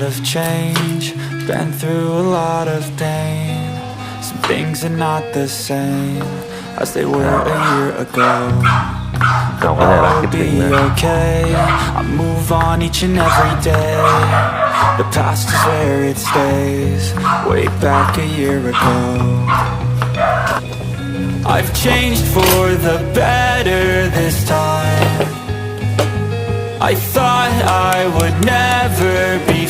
lot of change. Been through a lot of pain. Some things are not the same As they were a year ago. But I'll be okay. I move on each and every day. The past is where it stays. Way back a year ago. I've changed for the better this time. I thought I would never be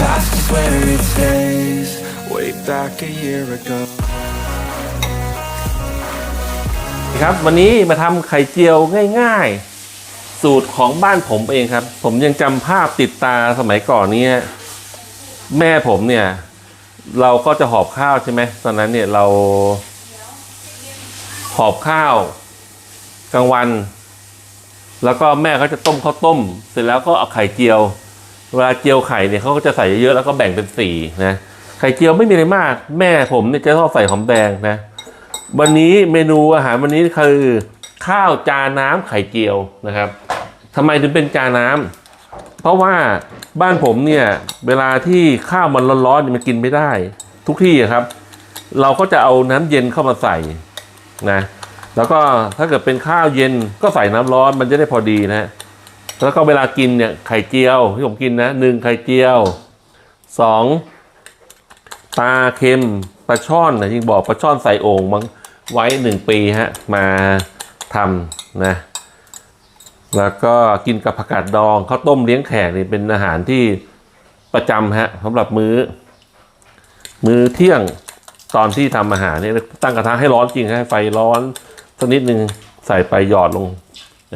Past is where it stays. Way back a year ago. ครับวันนี้มาทำไข่เจียวง่าย ๆ สูตรของบ้านผมเองครับ ผมยังจำภาพติดตาสมัยก่อนนี้แม่ผมเนี่ย เราก็จะหอบข้าวใช่ไหมตอนนั้นเนี่ยเรา หอบข้าวกลางวัน แล้วก็แม่เขาจะต้มข้าวต้ม เสร็จแล้วก็เอาไข่เจียว เวลาเจียวไข่เนี่ยเขาก็จะใส่เยอะแล้วก็แบ่งเป็นสี่นะไข่เจียวไม่มีอะไรมาก แม่ผมเนี่ยจะชอบใส่หอมแดงนะ วันนี้เมนูอาหารวันนี้คือข้าวจาน้ำไข่เจียวนะครับทำไมถึงเป็นจาน้ำเพราะว่าบ้านผมเนี่ยเวลาที่ข้าวมันร้อนๆเนี่ยมันกินไม่ได้ ทุกที่อะครับ เราก็จะเอาน้ำเย็นเข้ามาใส่นะแล้วก็ถ้าเกิดเป็นข้าวเย็นก็ใส่น้ำร้อนมันจะได้พอดีนะ แล้วก็เวลากินเนี่ยไข่เจียวที่ผมกินนะหนึ่งไข่เจียวสองปลาเค็มปลาช่อนนะจริงบอกปลาช่อนใส่โอ่งมังไว้หนึ่งปีฮะมาทำนะแล้วก็กินกับผักกาดดองข้าวต้มเลี้ยงแขกนี่เป็นอาหารที่ประจำฮะสำหรับมื้อ มื้อเที่ยงตอนที่ทำอาหารเนี่ยตั้งกระทะให้ร้อนจริงให้ไฟร้อนสักนิดนึงใส่ไปหยอดลง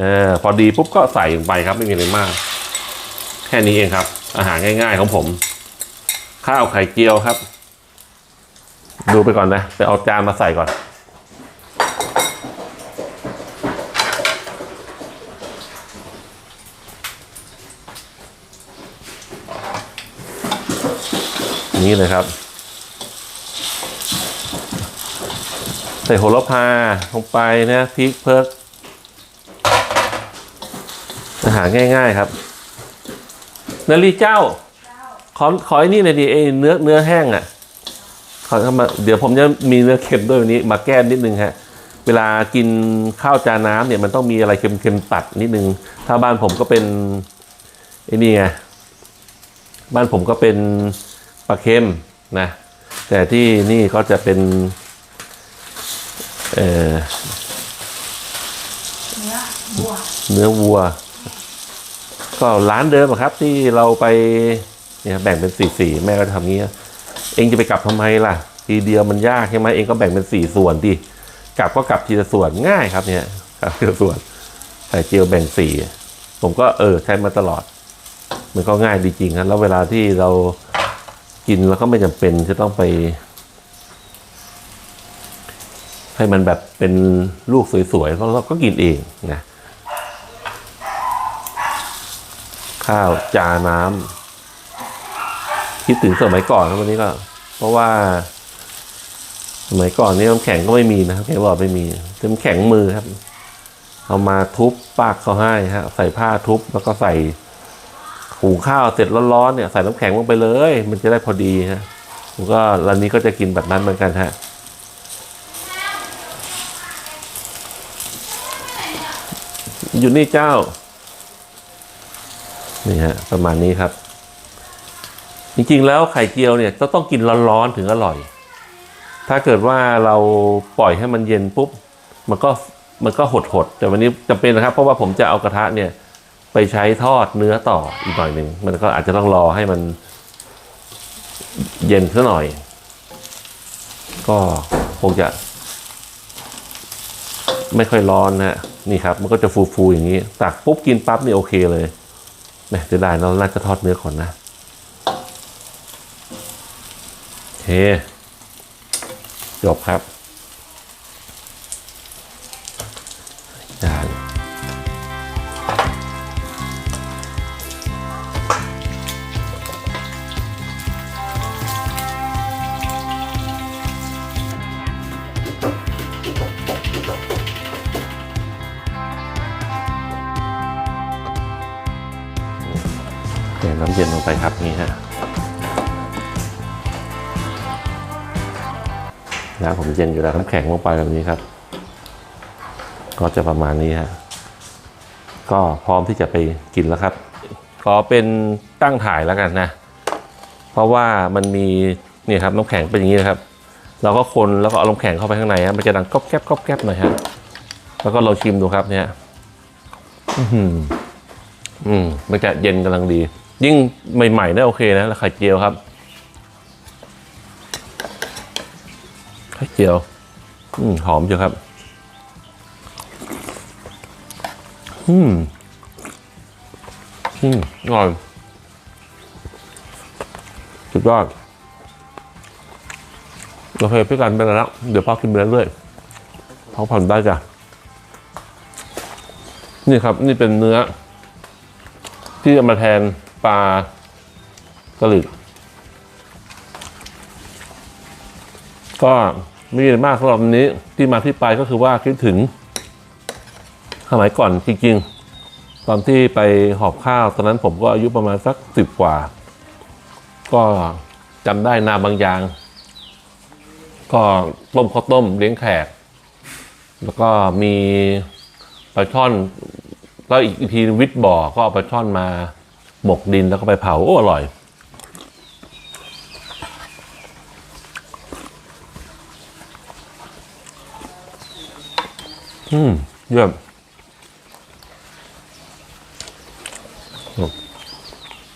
ออพอดีปุ๊บก็ใส่ลงไปครับไม่มีอะไรมาก แค่นี้เองครับ อาหารง่ายๆของผม ข้าวไข่เจียวครับ ดูไปก่อนนะไปเอาจานมาใส่ก่อน นี่เลยครับ ใส่โหระพาลงไปนะพริกเพิก อาหารง่าย ๆครับนาลีเจ้า ขอขอไอ้นี่หน่อยดิไอ้เนื้อเนื้อแห้งอะขอเข้ามาเดี๋ยวผมจะมีเนื้อเค็มด้วยวันนี้ มาแก้นิดนึงฮะเวลากินข้าวจานน้ำเนี่ยมันต้องมีอะไรเค็มๆตัดนิดนึง ถ้าบ้านผมก็เป็นไอ้นี่ไงบ้านผมก็เป็นปลาเค็มนะ แต่ที่นี่ก็จะเป็น เอ่อเนื้อบัวเนื้อวัว ก็ร้านเดิมครับ ที่เราไปเนี่ยแบ่งเป็นสี่สี่แม่ก็ทำงี้เองจะไปกลับทำไมล่ะ ทีเดียวมันยากใช่ไหมเองก็แบ่งเป็นสี่ส่วนดิกลับก็กลับทีละส่วนง่ายครับเนี่ยกลับทีละส่วนไข่เจียวแบ่งสี่ผมก็เออใช้มาตลอด มันก็ง่ายดีจริงครับแล้วเวลาที่เรากินแล้วก็ไม่จำเป็นจะต้องไป ให้มันแบบเป็นลูกสวยๆเราก็กินเองนะ ข้าวจาน้ำคิดถึงสมัยก่อนนะวันนี้ก็ เพราะว่า สมัยก่อนนี่น้ำแข็งก็ไม่มีนะครับบอกไม่มีน้ำแข็งมือครับ เอามาทุบปากเขาให้ฮะ ใส่ผ้าทุบแล้วก็ใส่หุงข้าวเสร็จร้อนๆเนี่ยใส่น้ำแข็งลงไปเลย มันจะได้พอดีฮะผมก็ร้านนี้ก็จะกินแบบนั้นเหมือนกันฮะอยู่นี่เจ้า นี่ฮะประมาณนี้ครับ จริงๆแล้วไข่เจียวเนี่ยจะต้องกินร้อนๆถึงอร่อย ถ้าเกิดว่าเราปล่อยให้มันเย็นปุ๊บ มันก็มันก็หดหดๆแต่วันนี้จำเป็นนะครับ เพราะว่าผมจะเอากระทะเนี่ย ไปใช้ทอดเนื้อต่ออีกหน่อยหนึ่งมันก็อาจจะต้องรอให้มันเย็นซะหน่อย ก็คงจะ ไม่ค่อยร้อนนะนี่ครับ มันก็จะฟูๆอย่างนี้ ตักปุ๊บกินปั๊บนี่โอเคเลย แหมจะได้เราน่าจะทอดเนื้อก่อนนะเคจบครับ น้ำเย็นลงไปครับนี่ฮะแล้วผมเย็นอยู่แล้วน้ำแข็งลงไปแบบนี้ครับ ก็จะประมาณนี้ฮะก็พร้อมที่จะไปกินแล้วครับขอเป็นตั้งถ่ายแล้วกันนะ เพราะว่ามันมีนี่ครับน้ำแข็งเป็นอย่างนี้นะครับ เราก็คนแล้วก็เอาน้ำแข็งเข้าไปข้างในฮะมันจะดังก๊อบแก๊บก๊อบแก๊บหน่อยฮะแล้วก็ลองชิมดูครับเนี่ยอือหืออืมมันจะเย็นกำลังดี ยิ่งใหม่ๆเนี่ยโอเคนะแล้วไข่เจียวครับ ไข่เจียว อืมหอมจังครับ อืม อืมอร่อยสุดยอดโอเคพี่กันไปแล้ว เดี๋ยวพ่อกินไปเรื่อยๆพักผ่อนได้จ้ะ นี่ครับ นี่เป็นเนื้อ ที่จะมาแทน ปลากระหลึก ก็ไม่มีอะไรมากสำหรับวันนี้ที่มาที่ไปก็คือว่าคิดถึงสมัยก่อนจริงๆ ตอนที่ไปหอบข้าว ตอนนั้นผมก็อายุประมาณสักสิบกว่า ก็จำได้นาบางยาง ก็ต้มข้าวต้มเลี้ยงแขก แล้วก็มีปลาช่อน แล้วอีกทีวิทย์บ่อก็เอาปลาช่อนมา หมกดินแล้วก็ไปเผา โอ้อร่อย อืม เยี่ยม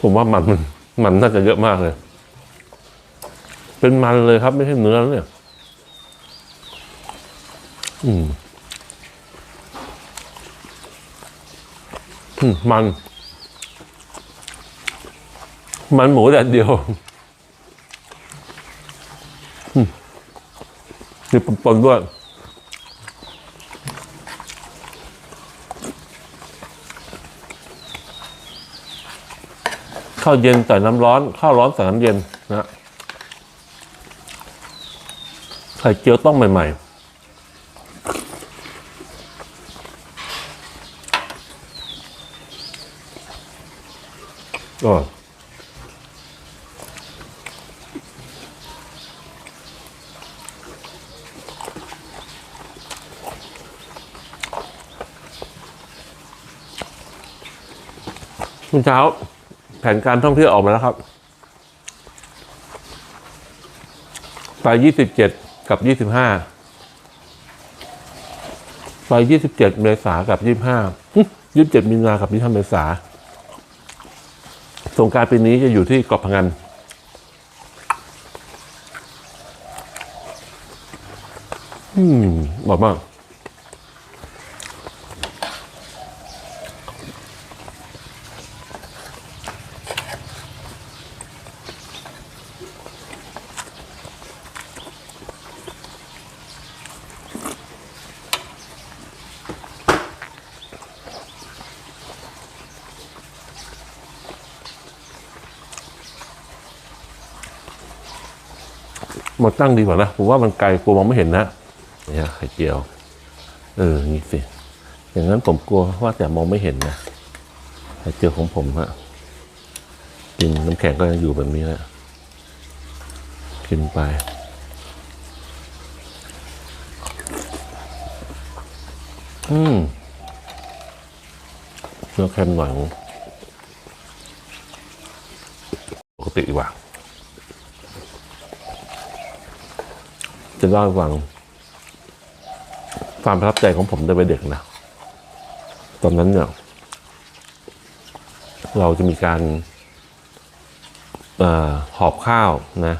ผมว่ามันมันมันน่าจะเยอะมากเลย เป็นมันเลยครับ ไม่ใช่เนื้อแล้วเนี่ย อืม มัน มันหมูแดดเดียวอืมมีปนด้วยข้าวเย็นใส่น้ำร้อนข้าวร้อนใส่น้ำเย็นนะไข่เจียวต้องใหม่ๆก็ คุณเช้า แผนการท่องเที่ยวออกมาแล้วครับไปยี่สิบเจ็ดกับยี่สิบห้าไปยี่สิบเจ็ดเมษากับยี่สิบห้ายี่สิบเจ็ดมีนากับยี่ห้าเมษาสงการปีนี้จะอยู่ที่เกาะพังงานอืมบอกมาก มดตั้งดีกว่านะผมว่ามันไกลกลัวมองไม่เห็นนะเนี่ยไข่เจียว เออนี่สิอย่างนั้นผมกลัวว่าจะมองไม่เห็นนะไข่เจียวของผมฮะกินน้ำแข็งก็ยังอยู่แบบนี้นะกินไปอืมเนื้อเค็มหน่อยปกติดีกว่า จะเล่าให้ฟังความประทับใจของผมในวัยเด็กนะ ตอนนั้นเนี่ยเราจะมีการอหอบข้าวนะ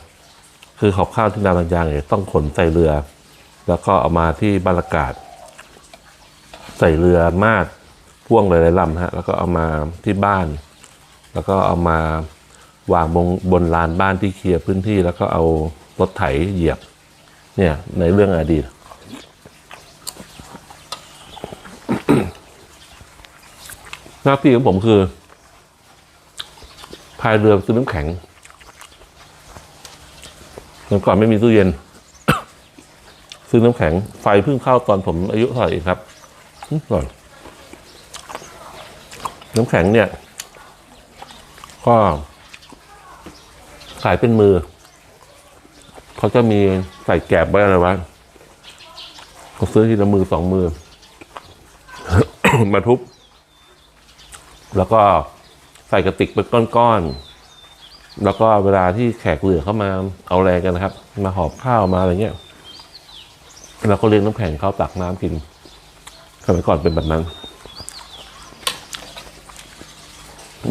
คือหอบข้าวที่นาบางยางเนี่ยต้องขนใส่เรือ แล้วก็เอามาที่บรรากาศ ใส่เรือมาดพ่วงหลายๆลำฮะ แล้วก็เอามาที่บ้าน แล้วก็เอามาวางบนบนลานบ้านที่เคลียร์พื้นที่ แล้วก็เอารถไถเหยียบ เนี่ย ในเรื่องอดีต หน้าที่ของผมคือพายเรือซื้อน้ำแข็งเมื่อก่อนไม่มีตู้เย็น ซื้อน้ำแข็ง ไฟเพิ่งเข้าตอนผมอายุเท่าไหร่ครับอืมอร่อยน้ำแข็งเนี่ย ก็ขายเป็นมือ เขาจะมีใส่แกบไว้อะไรว้เขาซื้อทีละมือสองมือ มาทุบ แล้วก็ใส่กระติกเป็นก้อนๆ แล้วก็เวลาที่แขกเหลือเข้ามาเอาแรงกันนะครับ มาหอบข้าวมาอะไรเงี้ยแล้วก็เลี้ยงน้ำแข็งเข้าตักน้ำกินสมัยก่อนเป็นแบบนั้น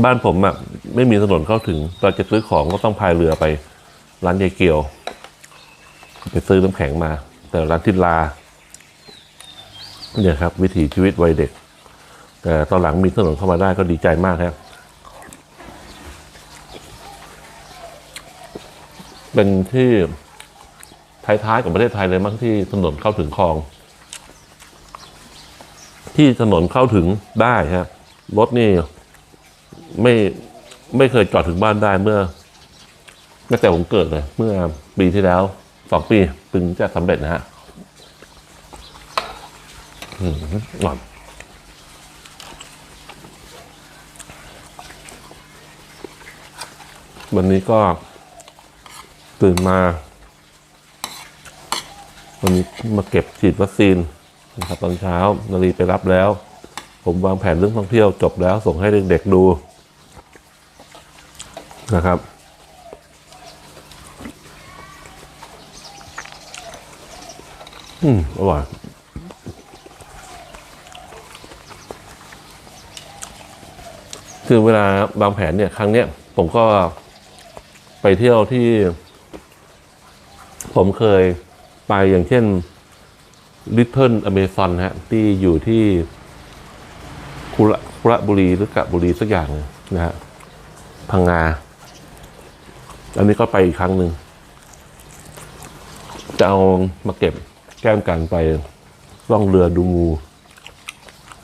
บ้านผมอะ่ะไม่มีถนนเข้าถึง เราจะซื้อของก็ต้องพายเรือไป ร้านยายเกียว ไปซื้อน้ำแข็งมา แต่ร้านทิลาเนี่ยครับ วิถีชีวิตวัยเด็ก แต่ตอนหลังมีถนนเข้ามาได้ก็ดีใจมากครับเป็นที่ท้ายๆของประเทศไทยเลยมั้งที่ถนนเข้าถึงคลอง ที่ถนนเข้าถึงได้ฮะรถนี่ไม่ไม่เคยจอดถึงบ้านได้เมื่อตั้งแต่ผมเกิดเลยเมื่อปีที่แล้ว สองปีถึงจะสำเร็จนะฮะอืมอ่อยวันนี้ก็ตื่นมา วันนี้มาเก็บฉีดวัคซีนนะครับตอนเช้านารีไปรับแล้ว ผมวางแผนเรื่องท่องเที่ยวจบแล้วส่งให้เด็กๆดูนะครับ อืมอร่อยคือเวลาวางแผนเนี่ย ครั้งเนี้ยผมก็ไปเที่ยวที่ ผมเคยไปอย่างเช่น Little Amazon ฮะ ที่อยู่ที่คุระคุระบุรีหรือกะบุรีสักอย่างหนึ่งนะฮะพังงา อันนี้ก็ไปอีกครั้งหนึ่ง จะเอามาเก็บ แก้มกันไปล่องเรือดูงู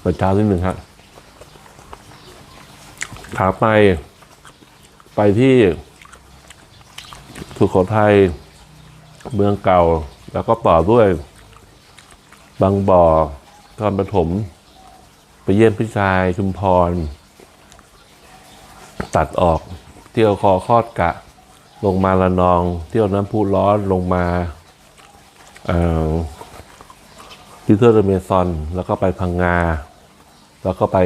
ไปเช้านิดหนึ่งฮะขาไป ไปที่สุโขทัยเมืองเก่า แล้วก็ต่อด้วย บางบ่อตอนปฐมไปเยี่ยมพี่ชายชุมพร ตัดออกเที่ยวคอคอดกะ ลงมาละนอง เที่ยวน้ำพุร้อนลงมา เอ่อที่เทอร์เมซอน แล้วก็ไปพังงา แล้วก็ไป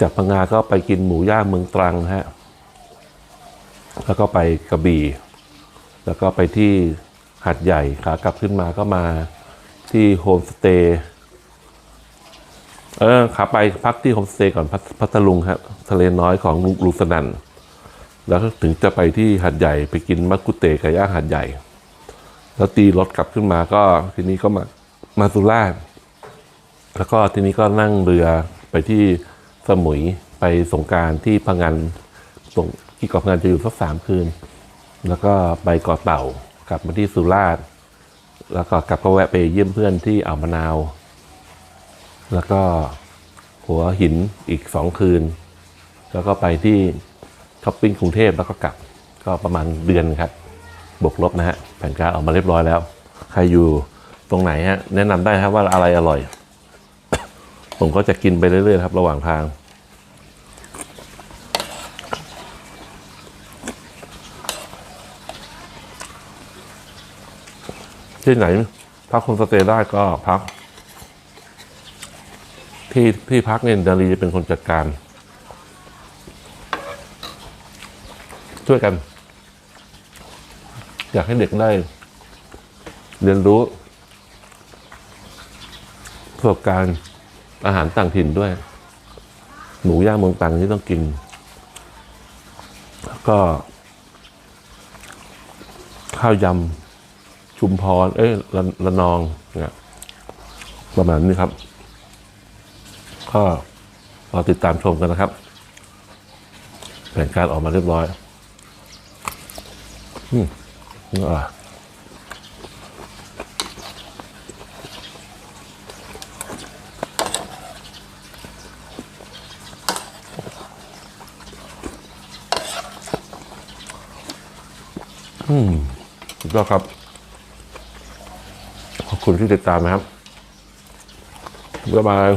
จากพังงาก็ไปกินหมูย่างเมืองตรังฮะ แล้วก็ไปกระบี่ แล้วก็ไปที่หัดใหญ่ขากลับขึ้นมาก็มาที่โฮมสเตย์เออขาไปพักที่โฮมสเตย์ก่อนพัทลุงครับทะเลน้อยของลุงลุงสนัน แล้วก็ถึงจะไปที่หัดใหญ่ไปกินมักกุเตไก่ย่างหัดใหญ่ แล้วตีรถกลับขึ้นมาก็ทีนี้ก็มามาสุราษฎร์แล้วก็ทีนี้ก็นั่งเรือไปที่สมุยไปสงการที่พังงานส่งที่เกาะพังงานจะอยู่สักสามคืน แล้วก็ไปเกาะเต่ากลับมาที่สุราษฎร์แล้วก็กลับก็แวะไปเยี่ยมเพื่อนที่อ่าวมะนาว แล้วก็หัวหินอีกสองคืน แล้วก็ไปที่ช้อปปิ้งกรุงเทพแล้วก็กลับก็ประมาณเดือนครับ บวกลบนะฮะแผ่นการออกมาเรียบร้อยแล้ว ใครอยู่ตรงไหนฮะแนะนำได้ครับว่าอะไรอร่อย ผมก็จะกินไปเรื่อยๆครับ ระหว่างทาง ที่ไหน พักโฮมสเตย์ได้ก็พัก ที่ที่พักเนี่ยดารีจะเป็นคนจัดการ ช่วยกัน อยากให้เด็กได้ เรียนรู้ประสบการณ์อาหารต่างถิ่นด้วย หมูย่างเมืองตรังที่ต้องกิน แล้วก็ ข้าวยำชุมพร เอ้ยระระนองเนี่ยประมาณนี้ครับ ก็รอติดตามชมกันนะครับ แผนการออกมาเรียบร้อย อืม อะอืมสุดยอดครับ ขอบคุณที่ติดตามนะครับบ๊ายบาย